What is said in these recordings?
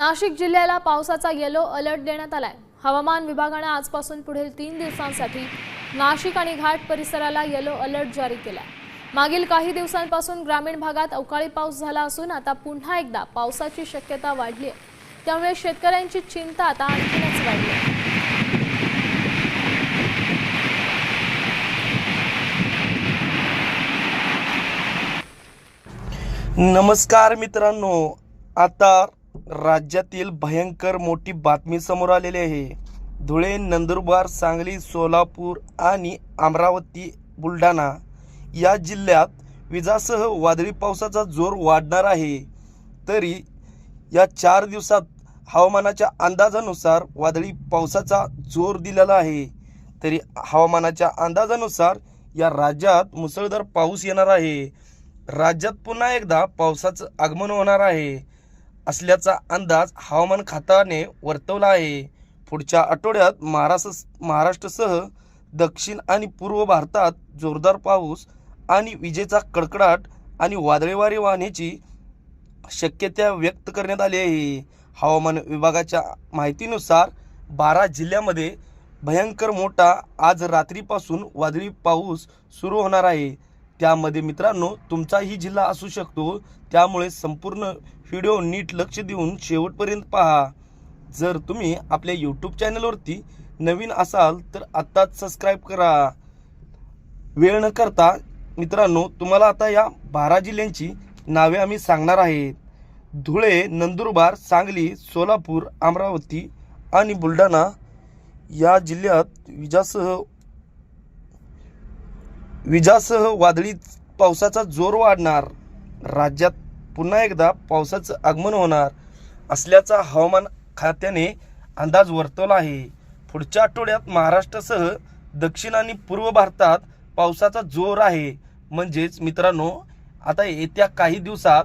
नाशिक जिल्ह्याला पावसाचा yellow alert देण्यात आलाय. हवामान विभागानं आजपासून पुढील तीन दिवसांसाठी नाशिक आणि घाट परिसराला येलो अलर्ट जारी केलाय. मागील काही दिवसांपासून ग्रामीण भागात अवकाळी पाऊस झाला असून आता पुन्हा एकदा पावसाची शक्यता वाढली आहे त्यामुळे शेतकऱ्यांची चिंता आता आणखीनच वाढली आहे नमस्कार मित्रांनो. आता राज्यातील भयंकर मोठी बातमी समोर आलेली आहे. धुळे नंदुरबार सांगली सोलापूर आणि अमरावती बुलढाणा या जिल्ह्यात विजासह वादळी पावसाचा जोर वाढणार आहे. तरी या चार दिवसात हवामानाच्या अंदाजानुसार वादळी पावसाचा जोर दिलेला आहे. तरी हवामानाच्या अंदाजानुसार या राज्यात मुसळधार पाऊस येणार आहे. राज्यात पुन्हा एकदा पावसाचं आगमन होणार आहे. असल्याचा अंदाज हवामान खात्याने वर्तवला आहे. पुढच्या आठवड्यात महाराष्ट्र महाराष्ट्रसह दक्षिण आणि पूर्व भारतात जोरदार पाऊस आणि विजेचा कडकडाट आणि वादळेवारे वाहण्याची शक्यता व्यक्त करण्यात आली आहे. हवामान विभागाच्या माहितीनुसार बारा जिल्ह्यामध्ये भयंकर मोठा आज रात्रीपासून वादळी पाऊस सुरू होणार आहे. त्यामध्ये मित्रांनो तुमचाही जिल्हा असू शकतो. त्यामुळे संपूर्ण व्हिडिओ नीट लक्ष देऊन शेवटपर्यंत पहा. जर तुम्ही आपल्या यूट्यूब चॅनलवरती नवीन असाल तर आत्ताच सबस्क्राईब करा. वेळ न करता मित्रांनो तुम्हाला आता या बारा जिल्ह्यांची नावे आम्ही सांगणार आहेत. धुळे नंदुरबार सांगली सोलापूर अमरावती आणि बुलढाणा या जिल्ह्यात विजासह विजासह वादळी पावसाचा जोर वाढणार. राज्यात पुन्हा एकदा पावसाचं आगमन होणार असल्याचा हवामान खात्याने अंदाज वर्तवला आहे. पुढच्या आठवड्यात महाराष्ट्रासह दक्षिण आणि पूर्व भारतात पावसाचा जोर आहे. म्हणजेच मित्रांनो आता येत्या काही दिवसात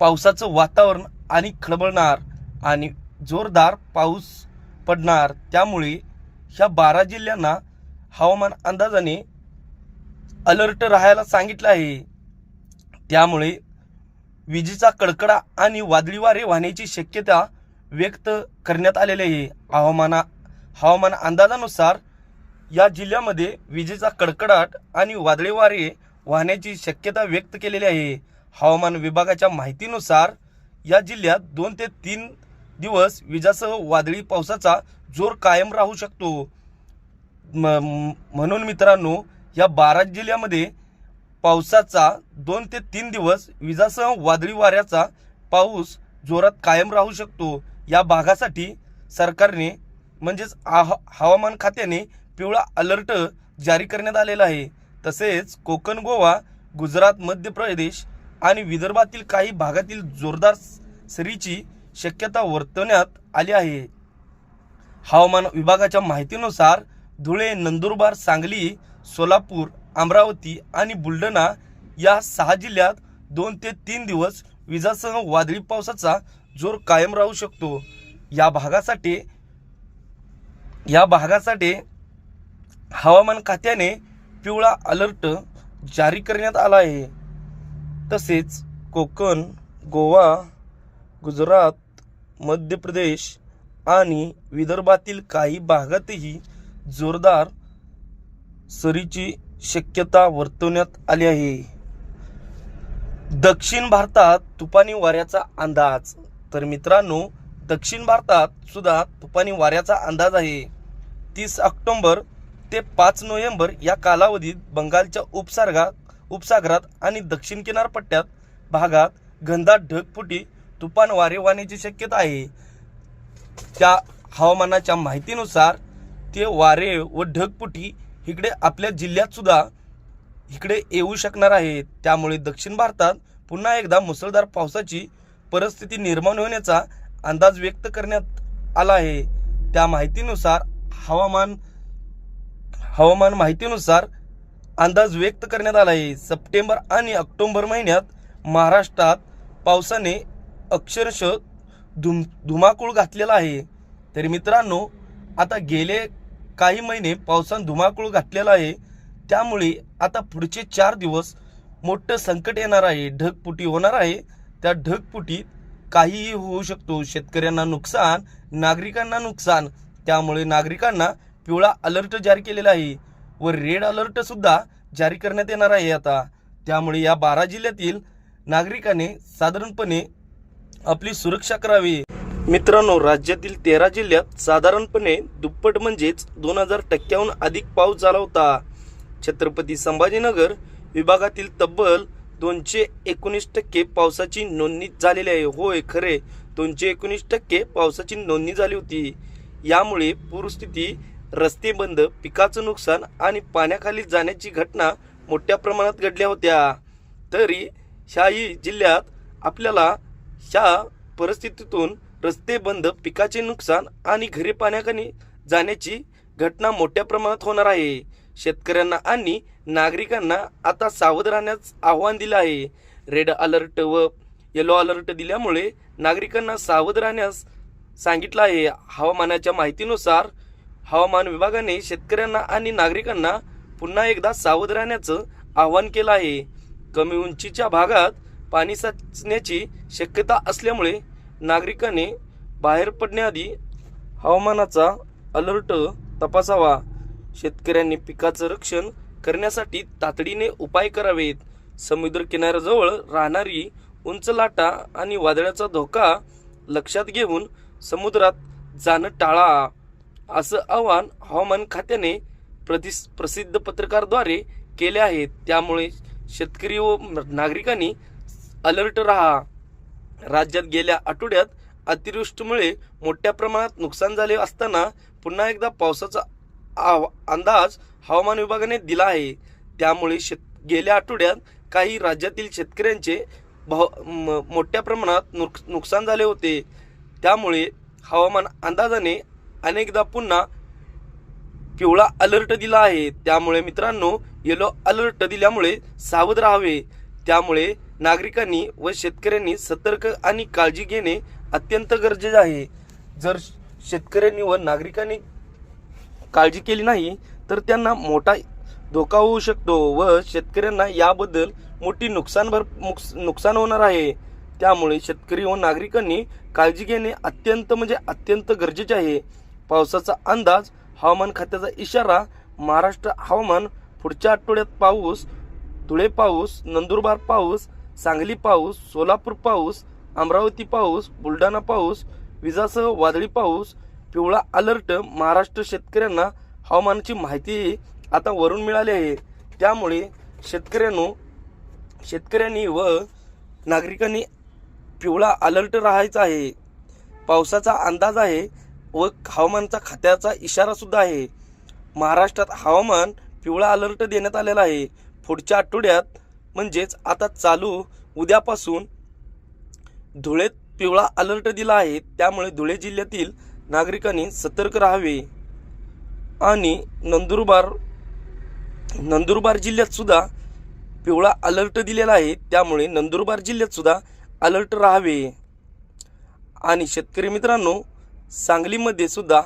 पावसाचं वातावरण आणि खळबळणार आणि जोरदार पाऊस पडणार. त्यामुळे ह्या बारा जिल्ह्यांना हवामान अंदाजाने अलर्ट राहायला सांगितलं आहे. त्यामुळे विजेचा कडकडा आणि वादळी वारे वाहण्याची शक्यता व्यक्त करण्यात आलेली आहे. हवामाना हवामान अंदाजानुसार या जिल्ह्यामध्ये विजेचा कडकडाट आणि वादळी वारे वाहण्याची शक्यता व्यक्त केलेली आहे. हवामान विभागाच्या माहितीनुसार या जिल्ह्यात दोन ते तीन दिवस विजासह वादळी पावसाचा जोर कायम राहू शकतो. म- म- म्हणून मित्रांनो या बारा जिल्ह्यामध्ये पावसाचा दोन ते तीन दिवस विजासह वादळी वाऱ्याचा पाऊस जोरात कायम राहू शकतो. या भागासाठी सरकारने म्हणजेच आह- हवामान खात्याने पिवळा अलर्ट जारी करण्यात आलेला आहे. तसेच कोकण गोवा गुजरात मध्य प्रदेश आणि विदर्भातील काही भागातील जोरदार सरीची शक्यता वर्तवण्यात आली आहे. हवामान विभागाच्या माहितीनुसार धुळे नंदुरबार सांगली सोलापूर अमरावती आणि बुलढाणा या सहा जिल्ह्यात दोन ते तीन दिवस विजासह वादळी पावसाचा जोर कायम राहू शकतो. या भागासाठी या भागासाठी हवामान खात्याने पिवळा अलर्ट जारी करण्यात आला आहे. तसेच कोकण गोवा गुजरात मध्य प्रदेश आणि विदर्भातील काही भागातही जोरदार सरीची शक्यता वर्तवण्यात आली आहे. दक्षिण भारतात तुपानी वाऱ्याचा अंदाज. तर मित्रांनो दक्षिण भारतात सुद्धा तुपानी वाऱ्याचा अंदाज आहे. तीस ऑक्टोंबर ते पाच नोव्हेंबर या कालावधीत बंगालच्या उपसागरात उपसागरात आणि दक्षिण किनारपट्ट्यात भागात घनदाट ढगफुटी तुफान वारे वाहण्याची शक्यता आहे. त्या हवामानाच्या माहितीनुसार ते वारे व ढगपुटी इकडे आपल्या जिल्ह्यात सुद्धा इकडे येऊ शकणार आहे. त्यामुळे दक्षिण भारतात पुन्हा एकदा मुसळधार पावसाची परिस्थिती निर्माण होण्याचा अंदाज व्यक्त करण्यात आला आहे. त्या माहितीनुसार हवामान हवामान माहितीनुसार अंदाज व्यक्त करण्यात आला आहे. सप्टेंबर आणि ऑक्टोंबर महिन्यात महाराष्ट्रात पावसाने अक्षरशः धुम धुमाकूळ घातलेला आहे. तरी मित्रांनो आता गेले काही महिने पावसानं धुमाकूळ घातलेला आहे. त्यामुळे आता पुढचे चार दिवस मोठं संकट येणार आहे. ढगपुटी होणार आहे. त्या ढगपुटीत काहीही होऊ शकतो. शेतकऱ्यांना नुकसान नागरिकांना नुकसान. त्यामुळे नागरिकांना पिवळा अलर्ट जारी केलेला आहे व रेड अलर्ट सुद्धा जारी करण्यात येणार आहे आता. त्यामुळे या बारा जिल्ह्यातील नागरिकांनी साधारणपणे आपली सुरक्षा करावी. मित्रांनो राज्यातील तेरा जिल्ह्यात साधारणपणे दुप्पट म्हणजेच दोन हजार टक्क्याहून अधिक पाऊस झाला होता. छत्रपती संभाजीनगर विभागातील तब्बल दोनशे एकोणीस टक्के पावसाची नोंदणी झालेली आहे. होय खरे. दोनशे एकोणीस टक्के पावसाची नोंदणी झाली होती. यामुळे पूरस्थिती रस्ते बंद पिकाचं नुकसान आणि पाण्याखाली जाण्याची घटना मोठ्या प्रमाणात घडल्या होत्या. तरी शाही जिल्ह्यात आपल्याला ह्या परिस्थितीतून रस्ते बंद पिकाचे नुकसान आणि घरी पाण्याखाली जाण्याची घटना मोठ्या प्रमाणात होणार आहे. शेतकऱ्यांना आणि नागरिकांना आता सावध राहण्यास आव्हान दिलं आहे. रेड अलर्ट व येलो अलर्ट दिल्यामुळे नागरिकांना सावध राहण्यास सांगितलं आहे. हवामानाच्या माहितीनुसार हवामान विभागाने शेतकऱ्यांना आणि नागरिकांना पुन्हा एकदा सावध राहण्याचं आवाहन केलं आहे. कमी उंचीच्या भागात पाणी साचण्याची शक्यता असल्यामुळे नागरिकांनी बाहेर पडण्याआधी हवामानाचा अलर्ट तपासावा. शेतकऱ्यांनी पिकाचं रक्षण करण्यासाठी तातडीने उपाय करावेत. समुद्र किनाऱ्याजवळ राहणारी उंच लाटा आणि वादळाचा धोका लक्षात घेऊन समुद्रात जाणं टाळा असं आवाहन हवामान खात्याने प्रतिस प्रसिद्ध पत्रकारद्वारे केले आहे. त्यामुळे शेतकरी व नागरिकांनी अलर्ट राहा. राज्यात गेल्या आठवड्यात अतिवृष्टीमुळे मोठ्या प्रमाणात नुकसान झाले असताना पुन्हा एकदा पावसाचा आव- अंदाज हवामान विभागाने दिला आहे. त्यामुळे शेत गेल्या आठवड्यात काही राज्यातील शेतकऱ्यांचे भाव म- मोठ्या प्रमाणात नुक नुकसान झाले होते. त्यामुळे हवामान अंदाजाने अनेकदा पुन्हा पिवळा अलर्ट दिला आहे. त्यामुळे मित्रांनो येलो अलर्ट दिल्यामुळे सावध राहावे. त्यामुळे नागरिकांनी व शेतकऱ्यांनी सतर्क आणि काळजी घेणे अत्यंत गरजेचे आहे. जर शेतकऱ्यांनी व नागरिकांनी काळजी केली नाही तर त्यांना मोठा धोका होऊ शकतो व शेतकऱ्यांना याबद्दल मोठी नुकसान भर नुकस- नुकसान होणार आहे. त्यामुळे शेतकरी व नागरिकांनी काळजी घेणे अत्यंत म्हणजे अत्यंत गरजेचे आहे. पावसाचा अंदाज हवामान खात्याचा इशारा महाराष्ट्र हवामान पुढच्या आठवड्यात पाऊस धुळे पाऊस नंदुरबार पाऊस सांगली पाऊस सोलापूर पाऊस अमरावती पाऊस बुलढाणा पाऊस विजासह वादळी पाऊस पिवळा अलर्ट महाराष्ट्र शेतकऱ्यांना हवामानाची माहिती आता वरून मिळाली आहे. त्यामुळे शेतकऱ्यांनो शेतकऱ्यांनी व नागरिकांनी पिवळा अलर्ट राहायचा आहे. पावसाचा अंदाज आहे व हवामानाचा खात्याचा इशारासुद्धा आहे. महाराष्ट्रात हवामान पिवळा अलर्ट देण्यात आलेला आहे. पुढच्या आठवड्यात म्हणजेच आता चालू उद्यापासून धुळेत पिवळा अलर्ट दिला आहे. त्यामुळे धुळे जिल्ह्यातील नागरिकांनी सतर्क राहावे. आणि नंदुरबार नंदुरबार जिल्ह्यात सुद्धा पिवळा अलर्ट दिलेला आहे. त्यामुळे नंदुरबार जिल्ह्यात सुद्धा अलर्ट राहावे. आणि शेतकरी मित्रांनो सांगलीमध्ये सुद्धा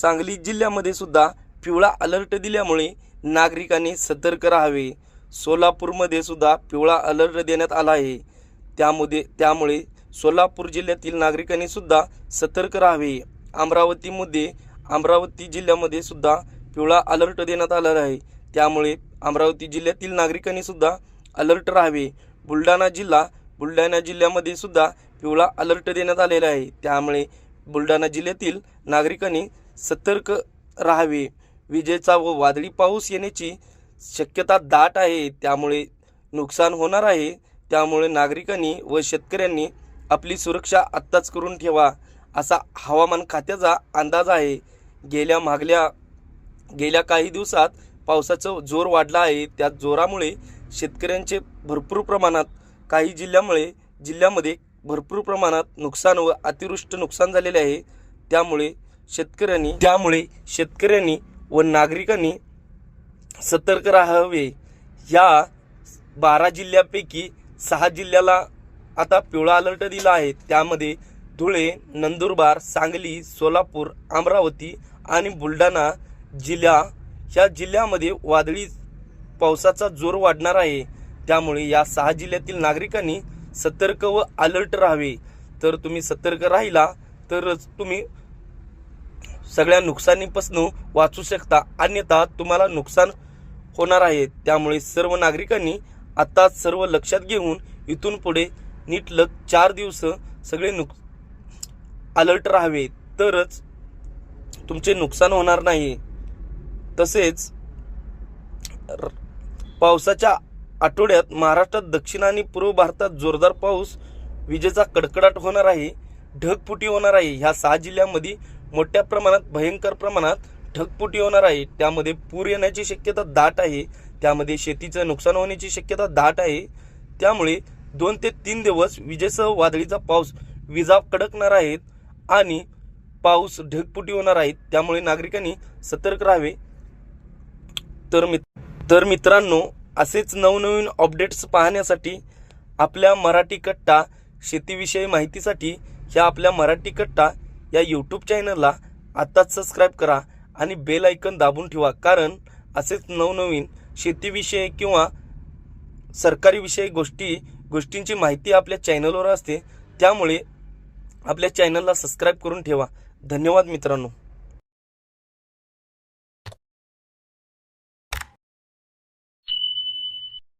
सांगली जिल्ह्यामध्ये सुद्धा पिवळा अलर्ट दिल्यामुळे नागरिकांनी सतर्क राहावे. सोलापूरमध्ये सुद्धा पिवळा अलर्ट देण्यात आला आहे. त्यामध्ये त्यामुळे सोलापूर जिल्ह्यातील नागरिकांनी सुद्धा सतर्क राहावे. अमरावतीमध्ये अमरावती जिल्ह्यामध्ये सुद्धा पिवळा अलर्ट देण्यात आलेला आहे. त्यामुळे अमरावती जिल्ह्यातील नागरिकांनी सुद्धा अलर्ट राहावे. बुलढाणा जिल्हा बुलढाणा जिल्ह्यामध्ये सुद्धा पिवळा अलर्ट देण्यात आलेला आहे. त्यामुळे बुलढाणा जिल्ह्यातील नागरिकांनी सतर्क राहावे. विजेचा व वादळी पाऊस येण्याची शक्यता दाट आहे त्यामुळे नुकसान होणार आहे. त्यामुळे नागरिकांनी व शेतकऱ्यांनी आपली सुरक्षा आत्ताच करून ठेवा असा हवामान खात्याचा अंदाज आहे. गेल्या मागल्या गेल्या काही दिवसात पावसाचा जोर वाढला आहे. त्या जोरामुळे शेतकऱ्यांचे भरपूर प्रमाणात काही जिल्ह्यामुळे जिल्ह्यामध्ये भरपूर प्रमाणात नुकसान व अतिवृष्ट नुकसान झालेले आहे. त्यामुळे शेतकऱ्यांनी त्यामुळे शेतकऱ्यांनी व नागरिकांनी सतर्क राहावे. ह्या बारा जिल्ह्यापैकी सहा जिल्ह्याला आता पिवळा अलर्ट दिला आहे. त्यामध्ये धुळे नंदुरबार सांगली सोलापूर अमरावती आणि बुलढाणा जिल्हा ह्या जिल्ह्यामध्ये वादळी पावसाचा जोर वाढणार आहे. त्यामुळे या सहा जिल्ह्यातील नागरिकांनी सतर्क व अलर्ट राहावे. तर तुम्ही सतर्क राहिला तरच तुम्ही सगळ्या नुकसानीपासून वाचू शकता. अन्यथा तुम्हाला नुकसान होणार आहे. त्यामुळे सर्व नागरिकांनी आता सर्व लक्षात घेऊन इथून पुढे नीट लग चार दिवस सगळे नुक अलर्ट राहावे. तरच तुमचे नुकसान होणार नाही. तसेच र- पावसाच्या आठवड्यात महाराष्ट्रात दक्षिण आणि पूर्व भारतात जोरदार पाऊस विजेचा कडकडाट होणार आहे. ढगफुटी होणार आहे. ह्या सहा जिल्ह्यांमध्ये मोठ्या प्रमाणात भयंकर प्रमाणात ढगफुटी होणार आहे. त्यामध्ये पूर येण्याची शक्यता दाट आहे. त्यामध्ये शेतीचं नुकसान होण्याची शक्यता दाट आहे. त्यामुळे दोन ते तीन दिवस विजेसह वादळीचा पाऊस विजा कडकणार आहेत आणि पाऊस ढगफुटी होणार आहेत त्यामुळे नागरिकांनी सतर्क राहावे. तर मित तर मित्रांनो असेच नवनवीन अपडेट्स पाहण्यासाठी आपल्या मराठी कट्टा शेतीविषयी माहितीसाठी ह्या आपल्या मराठी कट्टा या यूट्यूब चॅनलला आत्ताच सबस्क्राईब करा आणि बेल ऐकन दाबून ठेवा. कारण असेच नवनवीन शेतीविषयी किंवा सरकारी विषयी गोष्टी गोष्टींची माहिती आपल्या चॅनलवर असते त्यामुळे आपल्या चॅनलला सबस्क्राईब करून ठेवा. धन्यवाद मित्रांनो.